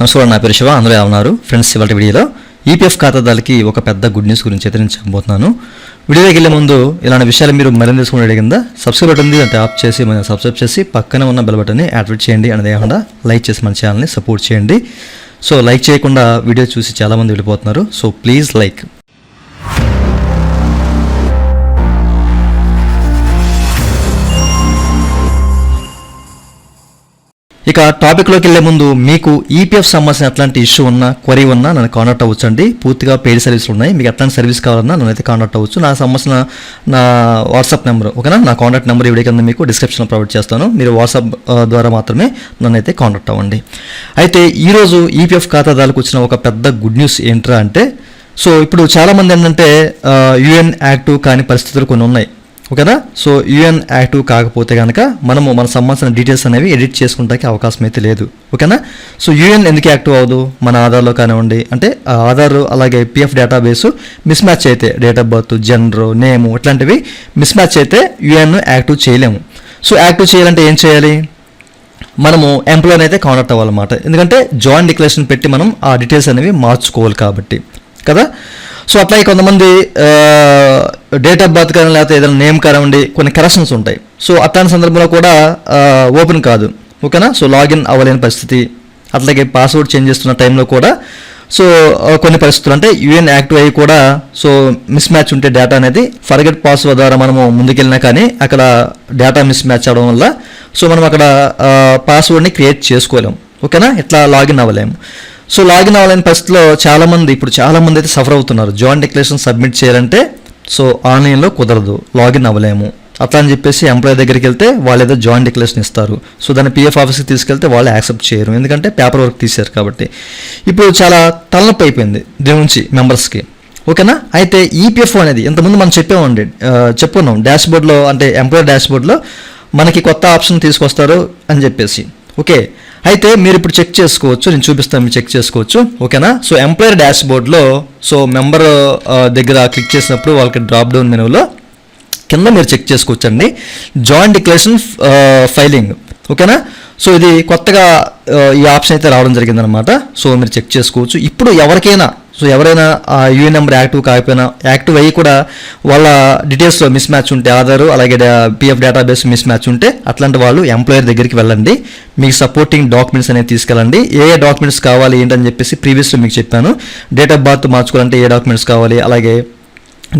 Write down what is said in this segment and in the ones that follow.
నమస్కారం నా పేరు శివ అందరూ ఉన్నారు? ఫ్రెండ్స్ ఇవాళ వీడియోలో ఈపీఎఫ్ ఖాతాదారులకి ఒక పెద్ద గుడ్ న్యూస్ గురించి అయితే నేను చెప్పబోతున్నాను. వీడియోకి వెళ్ళే ముందు ఇలాంటి విషయాలు మీరు మరింత తెలుసుకునే కింద సబ్స్క్రైబ్ బటన్ ఉంది అంటే ఆప్ చేసి మనం సబ్స్క్రైబ్ చేసి పక్కన ఉన్న బెల్ బటన్ని యాక్టివేట్ చేయండి. అనేది కాకుండా లైక్ చేసి మన ఛానల్ని సపోర్ట్ చేయండి. సో లైక్ చేయకుండా వీడియో చూసి చాలామంది వెళ్ళిపోతున్నారు. సో ప్లీజ్ లైక్ ఇక టాపిక్లోకి వెళ్ళే ముందు మీకు ఈపీఎఫ్ సంబంధించిన అట్లాంటి ఇష్యూ ఉన్నా క్వరీ ఉన్నా నన్ను కాంటాక్ట్ అవ్వచ్చండి. పూర్తిగా పెయిడ్ సర్వీసులు ఉన్నాయి. మీకు ఎట్లాంటి సర్వీస్ కావాలన్నా నన్ను అయితే కాంటాక్ట్ అవ్వచ్చు. నా సంబంధించిన నా వాట్సాప్ నెంబర్ ఓకేనా? నా కాంటాక్ట్ నెంబర్ ఇవిడే కింద మీకు డిస్క్రిప్షన్లో ప్రొవైడ్ చేస్తాను. మీరు వాట్సాప్ ద్వారా మాత్రమే నన్ను అయితే కాంటాక్ట్ అవ్వండి. అయితే ఈరోజు ఈపీఎఫ్ ఖాతాదారులకు వచ్చిన ఒక పెద్ద గుడ్ న్యూస్ ఏంట్రా అంటే సో ఇప్పుడు చాలామంది ఏంటంటే యుఎన్ యాక్టివ్ కాని పరిస్థితులు కొన్ని ఉన్నాయి. ఓకేనా? సో యుఎన్ యాక్టివ్ కాకపోతే కనుక మనము మన సంబంధించిన డీటెయిల్స్ అనేవి ఎడిట్ చేసుకుంటానికి అవకాశం అయితే లేదు. ఓకేనా? సో యూఎన్ ఎందుకు యాక్టివ్ అవ్వదు? మన ఆధార్లో కానివ్వండి. అంటే ఆ ఆధార్ అలాగే పిఎఫ్ డేటాబేస్ మిస్ మ్యాచ్ అయితే date of birth gender name ఇట్లాంటివి మిస్ మ్యాచ్ అయితే యుఎన్ యాక్టివ్ చేయలేము. సో యాక్టివ్ చేయాలంటే ఏం చేయాలి? మనము ఎంప్లాయర్ అయితే కాంటాక్ట్ అవ్వాలన్నమాట. ఎందుకంటే జాయిన్ డిక్లరేషన్ పెట్టి మనం ఆ డీటెయిల్స్ అనేవి మార్చుకోవాలి కాబట్టి. కదా? సో అట్లాగే కొంతమంది డేట్ ఆఫ్ బర్త్ కానీ లేకపోతే ఏదైనా నేమ్ కానివ్వండి కొన్ని కరెక్షన్స్ ఉంటాయి. సో అట్లాంటి సందర్భంలో కూడా ఓపెన్ కాదు. ఓకేనా సో లాగిన్ అవ్వలేని పరిస్థితి. అట్లాగే పాస్వర్డ్ చేంజ్ చేస్తున్న టైంలో కూడా సో కొన్ని పరిస్థితులు అంటే యూఎన్ యాక్టివ్ అయ్యి కూడా సో మిస్ మ్యాచ్ ఉంటే డేటా అనేది ఫర్గెట్ పాస్వర్డ్ ద్వారా మనము ముందుకెళ్ళినా కానీ అక్కడ డేటా మిస్ మ్యాచ్ అవడం వల్ల సో మనం అక్కడ పాస్వర్డ్ని క్రియేట్ చేసుకోలేం. ఓకేనా ఇట్లా లాగిన్ అవ్వలేము సో లాగిన్ అవ్వలేని పరిస్థితిలో చాలామంది ఇప్పుడు చాలామంది అయితే సఫర్ అవుతున్నారు. జాయిన్ డిక్లరేషన్ సబ్మిట్ చేయాలంటే సో ఆన్లైన్లో కుదరదు లాగిన్ అవ్వలేము. అట్లా అని చెప్పేసి ఎంప్లాయీ దగ్గరికి వెళ్తే వాళ్ళు ఏదో జాయిన్ డిక్లరేషన్ ఇస్తారు. సో దాన్ని పిఎఫ్ ఆఫీస్కి తీసుకెళ్తే వాళ్ళు యాక్సెప్ట్ చేయరు. ఎందుకంటే పేపర్ వర్క్ తీశారు కాబట్టి. ఇప్పుడు చాలా తలనొప్పి అయిపోయింది దీని నుంచి మెంబర్స్కి ఓకేనా? అయితే ఈపీఎఫ్ అనేది ఇంతకుముందు మనం చెప్పామండి చెప్పున్నాం చెప్పుకున్నాం. డాష్ బోర్డ్లో అంటే ఎంప్లాయర్ డాష్ బోర్డ్లో మనకి కొత్త ఆప్షన్ తీసుకొస్తారు అని చెప్పేసి. ఓకే? అయితే మీరు ఇప్పుడు చెక్ చేసుకోవచ్చు నేను చూపిస్తాను మీరు చెక్ చేసుకోవచ్చు. ఓకేనా? సో ఎంప్లాయర్ డాష్ బోర్డ్లో సో మెంబర్ దగ్గర క్లిక్ చేసినప్పుడు వాళ్ళకి డ్రాప్ డౌన్ మెనూలో కింద మీరు చెక్ చేసుకోవచ్చండి. జాయింట్ డిక్లరేషన్ ఫైలింగ్ ఓకేనా? సో ఇది కొత్తగా ఈ ఆప్షన్ అయితే రావడం జరిగిందనమాట. సో మీరు చెక్ చేసుకోవచ్చు. ఇప్పుడు ఎవరికైనా సో ఎవరైనా ఆ యూఏ నెంబర్ యాక్టివ్ కాకపోయినా యాక్టివ్ అయ్యి కూడా వాళ్ళ డీటెయిల్స్లో మిస్ మ్యాచ్ ఉంటే ఆధారు అలాగే పిఎఫ్ డేటాబేస్ మిస్ మ్యాచ్ ఉంటే అట్లాంటి వాళ్ళు ఎంప్లాయర్ దగ్గరికి వెళ్ళండి. మీకు సపోర్టింగ్ డాక్యుమెంట్స్ అనేది తీసుకెళ్ళండి. ఏ ఏ డాక్యుమెంట్స్ కావాలి ఏంటని చెప్పేసి ప్రీవియస్లో మీకు చెప్పాను. డేట్ ఆఫ్ బర్త్ మార్చుకోవాలంటే ఏ డాక్యుమెంట్స్ కావాలి అలాగే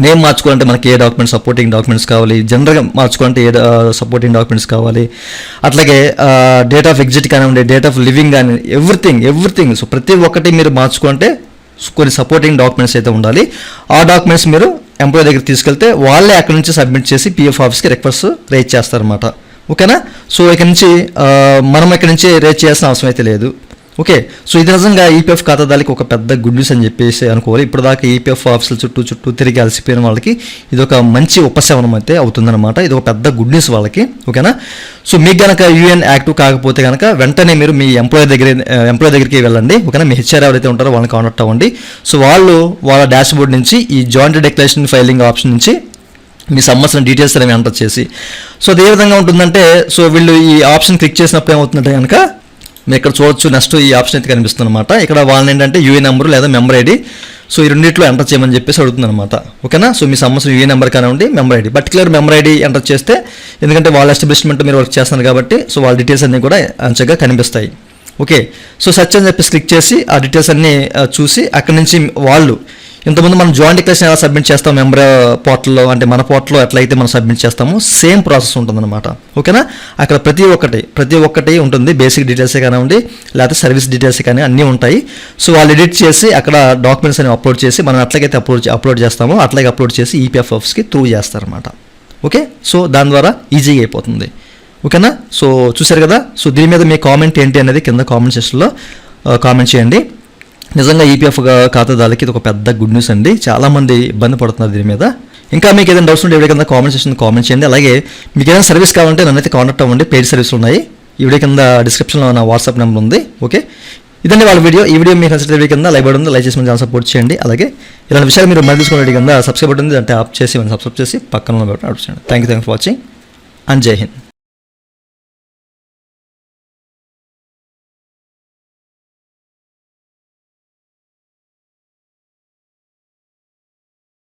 నేమ్ మార్చుకోవాలంటే మనకి ఏ డాక్యుమెంట్స్ సపోర్టింగ్ డాక్యుమెంట్స్ కావాలి జనరల్గా మార్చుకోవాలంటే ఏ సపోర్టింగ్ డాక్యుమెంట్స్ కావాలి. అట్లాగే డేట్ ఆఫ్ ఎగ్జిట్ కానివ్వండి డేట్ ఆఫ్ లివింగ్ కానీ ఎవ్రీథింగ్ ఎవ్రీథింగ్ సో ప్రతి ఒక్కటి మీరు మార్చుకుంటే కొన్ని సపోర్టింగ్ డాక్యుమెంట్స్ అయితే ఉండాలి. ఆ డాక్యుమెంట్స్ మీరు ఎంప్లాయ్ దగ్గర తీసుకెళ్తే వాళ్ళే అక్కడ నుంచి సబ్మిట్ చేసి పిఎఫ్ ఆఫీస్కి రిక్వెస్ట్ రేజ్ చేస్తారన్నమాట. ఓకేనా? సో ఇక్కడ నుంచి మనం ఇక్కడ నుంచి రేజ్ చేయాల్సిన అవసరం అయితే లేదు. ఓకే సో ఇది నిజంగా ఈపీఎఫ్ ఖాతాదారులకి ఒక పెద్ద గుడ్ న్యూస్ అని చెప్పేసి అనుకోవాలి. ఇప్పుడు దాకా ఈపీఎఫ్ ఆఫీసుల చుట్టూ చుట్టూ తిరిగి అలసిపోయిన వాళ్ళకి ఇది ఒక మంచి ఉపశమనం అయితే అవుతుందన్నమాట. ఇది ఒక పెద్ద గుడ్ న్యూస్ వాళ్ళకి ఓకేనా సో మీకు గనక యూఎన్ యాక్టివ్ కాకపోతే కనుక వెంటనే మీరు మీ ఎంప్లాయర్ దగ్గర ఎంప్లాయ్ దగ్గరికి వెళ్ళండి ఓకేనా మీ హెచ్ఆర్ ఎవరైతే ఉంటారో వాళ్ళని కాంటాక్ట్ అవ్వండి. సో వాళ్ళు వాళ్ళ డాష్ బోర్డ్ నుంచి ఈ జాయింట్ డిక్లరేషన్ ఫైలింగ్ ఆప్షన్ నుంచి మీ సంబంధించిన డీటెయిల్స్ అనేవి ఎంటర్ చేసి సో అది ఏ విధంగా ఉంటుందంటే సో వీళ్ళు ఈ ఆప్షన్ క్లిక్ చేసినప్పుడు ఏమవుతుందంటే కనుక మీరు ఇక్కడ చూడొచ్చు నెక్స్ట్ ఈ ఆప్షన్ అయితే కనిపిస్తుంది అనమాట ఇక్కడ వాళ్ళని ఏంటంటే యూఏ నెంబర్ లేదా మెంబర్ ఐడి. సో ఈ రెండింటిలో ఎంటర్ చేయమని చెప్పేసి అడుగుతుంది అనమాట ఓకేనా? సో మీ సంబంధించిన యూఏ నెంబర్ కానివ్వండి member ID. Particular member ID enter చేస్తే ఎందుకంటే వాళ్ళ ఎస్టాబ్లిష్మెంట్ మీరు వర్క్ చేస్తున్నారు కాబట్టి సో వాళ్ళ డీటెయిల్స్ అన్నీ కూడా అంచగా కనిపిస్తాయి. ఓకే. సో సర్చ్ అని చెప్పేసి క్లిక్ చేసి ఆ డీటెయిల్స్ అన్నీ చూసి అక్కడి నుంచి వాళ్ళు ఇంతకుముందు మనం జాయింట్ డిక్లరేషన్ ఎలా సబ్మిట్ చేస్తాం మెంబర్ పోర్టల్లో అంటే మన పోర్టల్లో ఎట్లయితే మనం సబ్మిట్ చేస్తామో సేమ్ ప్రాసెస్ ఉంటుందన్నమాట. ఓకేనా? అక్కడ ప్రతి ఒక్కటి ప్రతి ఒక్కటి ఉంటుంది బేసిక్ డీటెయిల్సే కానివ్వండి లేకపోతే సర్వీస్ డీటెయిల్స్ కానీ అన్నీ ఉంటాయి. సో వాళ్ళు ఎడిట్ చేసి అక్కడ డాక్యుమెంట్స్ అని అప్లోడ్ చేసి మనం ఎట్లాగైతే అప్లోడ్ అప్లోడ్ చేస్తామో అట్లాగే అప్లోడ్ చేసి ఈపీఎఫ్ ఆఫీస్కి త్రూ చేస్తారన్నమాట. ఓకే? సో దాని ద్వారా ఈజీగా అయిపోతుంది. ఓకేనా? సో చూసారు కదా? సో దీని మీద మీ కామెంట్ ఏంటి అనేది కింద కామెంట్ సెక్షన్లో కామెంట్ చేయండి. నిజంగా ఈపీఎఫ్ ఖాతాదారులకి ఇది ఒక పెద్ద గుడ్ న్యూస్ అండి. చాలామంది ఇబ్బంది పడుతున్నారు దీని మీద. ఇంకా మీకు ఏదైనా డౌట్స్ ఉంటే వీడియో కింద కామెంట్ సెక్షన్ కామెంట్ చేయండి. అలాగే మీకు ఏదైనా సర్వీస్ కావాలంటే నన్నైతే కాంటాక్ట్ అవ్వండి. పెయిడ్ సర్వీస్ ఉన్నాయి. ఈ వీడియో కింద డిస్క్రిప్షన్లో నా వాట్సాప్ నెంబర్ ఉంది. ఓకే ఇదండి వాళ్ళ వీడియో ఈ వీడియో మీకు నచ్చితే వీడియో కింద లైక్ బటన్ ఉంది. లైక్ చేసి మన సపోర్ట్ చేయండి. అలాగే ఇలాంటి విషయాలు మీరు మళ్ళీ తీసుకునే కింద సబ్స్క్రైబ్ బటన్ ఉంది. అంటే ఆప్ చేసి మనం సబ్స్క్రైబ్ చేసి పక్కన ఉన్న button thank you thank for watching and Jai Hind